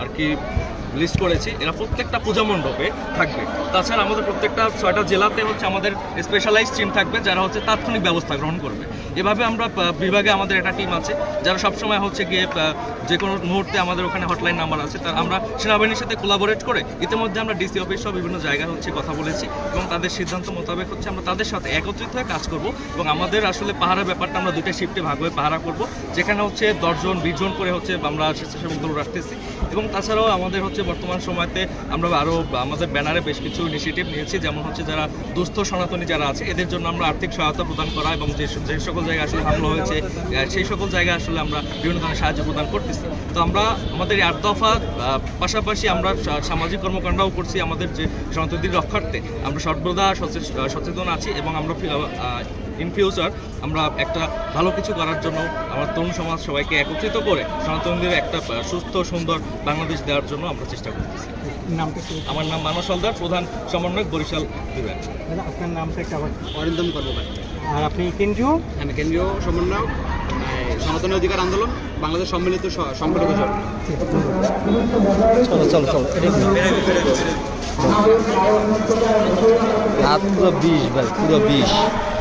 আর কি লিস্ট করেছি, এরা প্রত্যেকটা পূজা মণ্ডপে থাকবে। তাছাড়া আমাদের প্রত্যেকটা ছয়টা জেলাতে হচ্ছে আমাদের স্পেশালাইজ টিম থাকবে, যারা হচ্ছে তাৎক্ষণিক ব্যবস্থা গ্রহণ করবে। এভাবে আমরা বিভাগে আমাদের একটা টিম আছে, যারা সবসময় হচ্ছে গিয়ে যে কোনো মুহূর্তে আমাদের ওখানে হটলাইন নাম্বার আছে তার আমরা সেনাবাহিনীর সাথে কোলাবোরেট করে ইতিমধ্যে আমরা ডিসি অফিস সহ বিভিন্ন জায়গায় হচ্ছে কথা বলেছি এবং তাদের সিদ্ধান্ত মোতাবেক হচ্ছে আমরা তাদের সাথে একত্রিত হয়ে কাজ করব এবং আমাদের আসলে পাহারা ব্যাপারটা আমরা দুইটা শিফটে ভাগ হয়ে পাহারা করব, যেখানে হচ্ছে দশজন, বিশজন করে হচ্ছে আমরা স্বেচ্ছাসেবকগুলো রাখতেছি। এবং তাছাড়াও আমাদের হচ্ছে বর্তমান সময়তে আমরা আরও আমাদের ব্যানারে বেশ কিছু ইনিশিয়েটিভ নিয়েছি, যেমন হচ্ছে যারা দুস্থ সনাতনী যারা আছে, এদের জন্য আমরা আর্থিক সহায়তা প্রদান করা এবং যে যে সকল জায়গায় আসলে হামলা হয়েছে সেই সকল জায়গায় আসলে আমরা বিভিন্ন ধরনের সাহায্য প্রদান করতেছি। তো আমরা, আমাদের আট দফা পাশাপাশি আমরা সামাজিক কর্মকাণ্ডও করছি আমাদের যে সনাতনীদের রক্ষার্থে। আমরা সর্বদা সচে- সচেতন আছি এবং আমরা ইন ফিউচার আমরা একটা ভালো কিছু করার জন্য আমার তরুণ সমাজ সবাইকে একত্রিত করে সনাতনদের একটা সুস্থ সুন্দর বাংলাদেশ দেওয়ার জন্য আমরা চেষ্টা করতেছি। আমার নাম মানস হালদার প্রধান সমন্বয়ক বরিশাল বিভাগ। আপনার নামটা একটু অরিন্দম কর্মকার। আর আপনি কেন্দ্রীয়? আমি কেন্দ্রীয় সমন্বয়ক সনাতনী অধিকার আন্দোলন বাংলাদেশ সম্মিলিত সংগঠক চলো চলো চলো হাত পুরো বিষ ভাই পুরো বিষ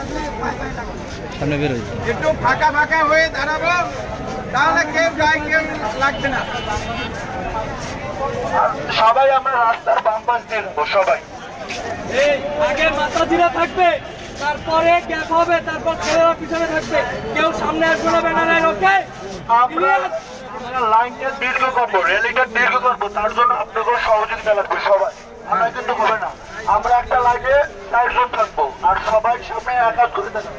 সামনে সামনে বেরোই একটু ফাঁকা ফাঁকা হয়ে দাঁড়াবো তাহলে কেউ যায় কেউ লাগবে না। সবাই আমরা রাস্তার বাম পাশ দিয়ে সবাই। এই আগে মাতাজিরা থাকবে তারপরে গ্যাপ হবে তারপর ছেলেরা পিছনে থাকবে। কেউ সামনে আসবে না ব্যানারের ওকে আমরা আমরা লাইনটা দীর্ঘ করব রেলিটা দীর্ঘ করব তার জন্য আপনাদের সহযোগিতা লাগবে সবাই। আমরা কিন্তু হবে না। আমরা একটা লাগে চারজন থাকব আর সবাই সামনে এক হাত করে থাকব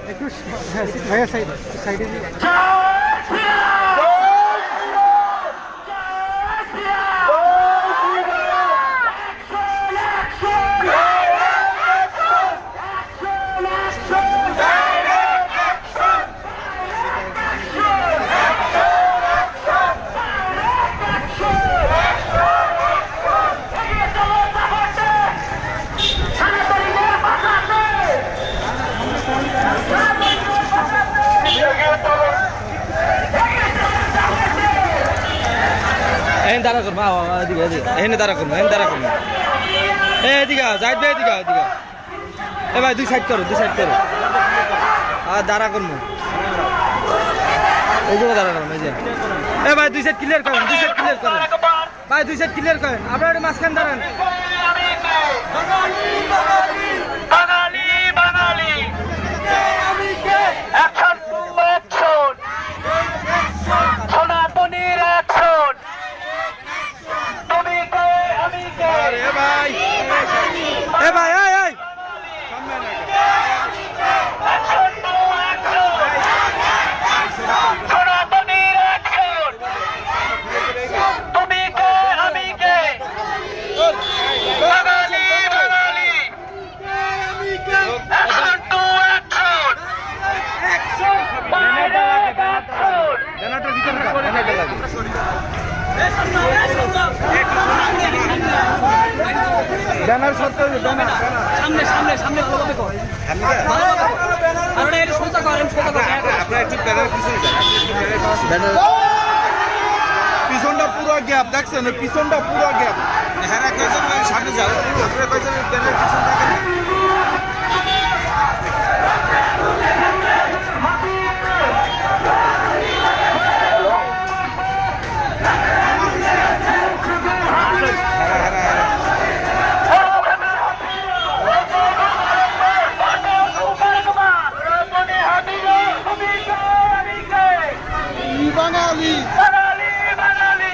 এখানে দাঁড়া করব। এদিকে এদিকে। এখানে দাঁড়া করব এখানে দাঁড়া করব। এ এদিকে আও, যাইবে এদিকে এদিকে এ ভাই দুই সাইড করো দুই সাইড করো। আর দাঁড়া করব। এই যে দাঁড়া করব এই যে। এ ভাই দুই সাইড ক্লিয়ার করেন দুই সাইড ক্লিয়ার করেন। ভাই দুই সাইড ক্লিয়ার করেন। আপনার মাঝখান দাঁড়ান। বাঙালি বাঙালি অ্যাকশন ব্যানার সত্য ব্যানার সামনে সামনে সামনে ভালোভাবে কর কারণ এটা সোজা করেন সোজা করেন পিছনটা পুরো গ্যাপ দেখছেন? পিছনটা পুরো গ্যাপ। হ্যাঁ কয়েকজন সামনে যাও পিছন বাঙালি